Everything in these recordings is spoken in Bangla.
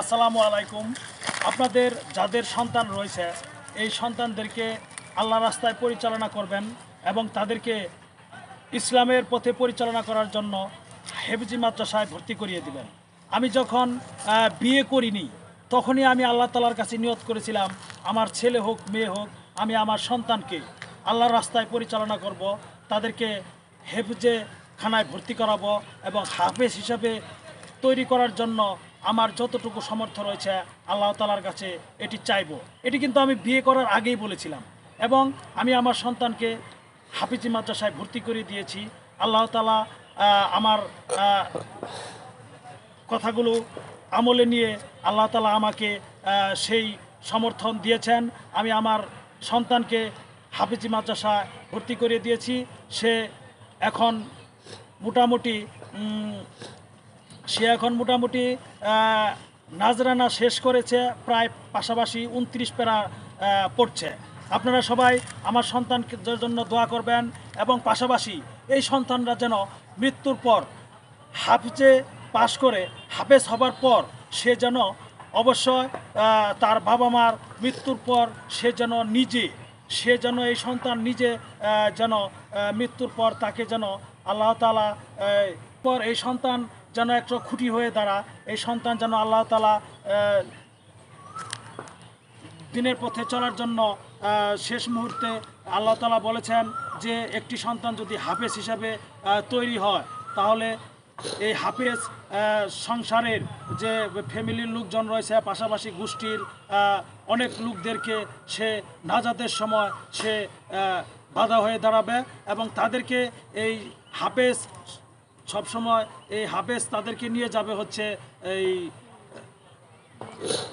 আসসালামু আলাইকুম। আপনাদের যাদের সন্তান রয়েছে, এই সন্তানদেরকে আল্লাহ রাস্তায় পরিচালনা করবেন এবং তাদেরকে ইসলামের পথে পরিচালনা করার জন্য হেফজি মাদ্রাসায় ভর্তি করিয়ে দিবেন। আমি যখন বিয়ে করিনি, তখনই আমি আল্লাহ তালার কাছে নিয়ত করেছিলাম, আমার ছেলে হোক, মেয়ে হোক, আমি আমার সন্তানকে আল্লাহর রাস্তায় পরিচালনা করব, তাদেরকে হেফজে খানায় ভর্তি করাবো এবং হাফেজ হিসাবে তৈরি করার জন্য আমার যতটুকু সামর্থ্য রয়েছে, আল্লাহ তালার কাছে এটি চাইব। এটি কিন্তু আমি বিয়ে করার আগেই বলেছিলাম এবং আমি আমার সন্তানকে হাফিজি মাদ্রাসায় ভর্তি করে দিয়েছি। আল্লাহ তালা আমার কথাগুলো আমলে নিয়ে আল্লাহ তালা আমাকে সেই সমর্থন দিয়েছেন। আমি আমার সন্তানকে হাফিজি মাদ্রাসায় ভর্তি করে দিয়েছি। সে এখন মোটামুটি সে এখন মোটামুটি নাজরানা শেষ করেছে, প্রায় পাশাপাশি উনত্রিশ পেরা পড়ছে। আপনারা সবাই আমার সন্তানদের জন্য দোয়া করবেন এবং পাশাপাশি এই সন্তানরা যেন মৃত্যুর পর হাফিজে পাশ করে, হাফেজ হবার পর সে যেন অবশ্যই তার বাবা মার মৃত্যুর পর সে যেন নিজে, সে যেন এই সন্তান নিজে যেন মৃত্যুর পর তাকে যেন আল্লাহ তালা পর এই সন্তান যেন একটা খুঁটি হয়ে দাঁড়া। এই সন্তান যেন আল্লাহ তালা দিনের পথে চলার জন্য শেষ মুহূর্তে আল্লাহ তালা বলেছেন যে, একটি সন্তান যদি হাফেজ হিসাবে তৈরি হয়, তাহলে এই হাফেজ সংসারের যে ফ্যামিলির লোকজন রয়েছে, পাশাপাশি গোষ্ঠীর অনেক লোকদেরকে সে নাজাতের সময় সে বাধা হয়ে দাঁড়াবে এবং তাদেরকে এই হাফেজ সবসময় এই হাফেজ তাদেরকে নিয়ে যাবে হচ্ছে এই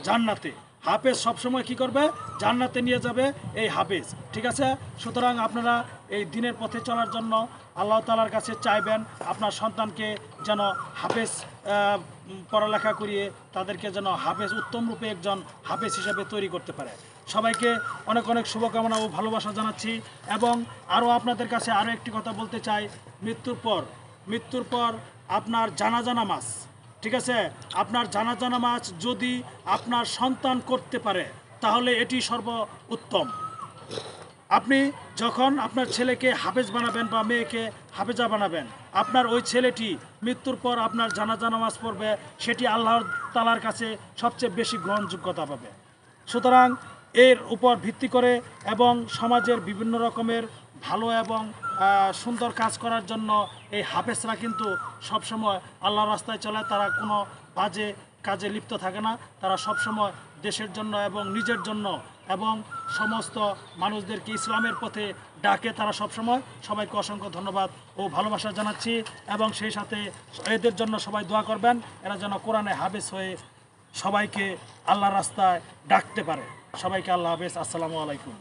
জান্নাতে। হাফেজ সবসময় কি করবে? জান্নাতে নিয়ে যাবে এই হাফেজ। ঠিক আছে? সুতরাং আপনারা এই দিনের পথে চলার জন্য আল্লাহ তালার কাছে চাইবেন আপনার সন্তানকে যেন হাফেজ পড়ালেখা করিয়ে তাদেরকে যেন হাফেজ, উত্তম রূপে একজন হাফেজ হিসেবে তৈরি করতে পারে। সবাইকে অনেক অনেক শুভকামনা ও ভালোবাসা জানাচ্ছি এবং আরও আপনাদের কাছে আরও একটি কথা বলতে চাই। মৃত্যুর পর মৃত্যুর পর আপনার জানাজা নামাজ ঠিক আছে? আপনার জানাজা নামাজ যদি আপনার সন্তান করতে পারে, তাহলে এটি সর্ব উত্তম আপনি যখন আপনার ছেলেকে হাফেজ বানাবেন বা মেয়েকে হাফেজা বানাবেন, আপনার ওই ছেলেটি মৃত্যুর পর আপনার জানাজা নামাজ পড়বে, সেটি আল্লাহর তালার কাছে সবচেয়ে বেশি গ্রহণযোগ্যতা পাবে। সুতরাং এর উপর ভিত্তি করে এবং সমাজের বিভিন্ন রকমের ভালো এবং সুন্দর কাজ করার জন্য এই হাফেজরা কিন্তু সবসময় আল্লাহর রাস্তায় চলে, তারা কোনো বাজে কাজে লিপ্ত থাকে না। তারা সবসময় দেশের জন্য এবং নিজের জন্য এবং সমস্ত মানুষদেরকে ইসলামের পথে ডাকে তারা সবসময়। সবাইকে অসংখ্য ধন্যবাদ ও ভালোবাসা জানাচ্ছি এবং সেই সাথে এদের জন্য সবাই দোয়া করবেন, এরা যেন কোরআনে হাফেজ হয়ে সবাইকে আল্লাহর রাস্তায় ডাকতে পারে। সবাইকে আল্লাহ হাফেজ। আসসালামু আলাইকুম।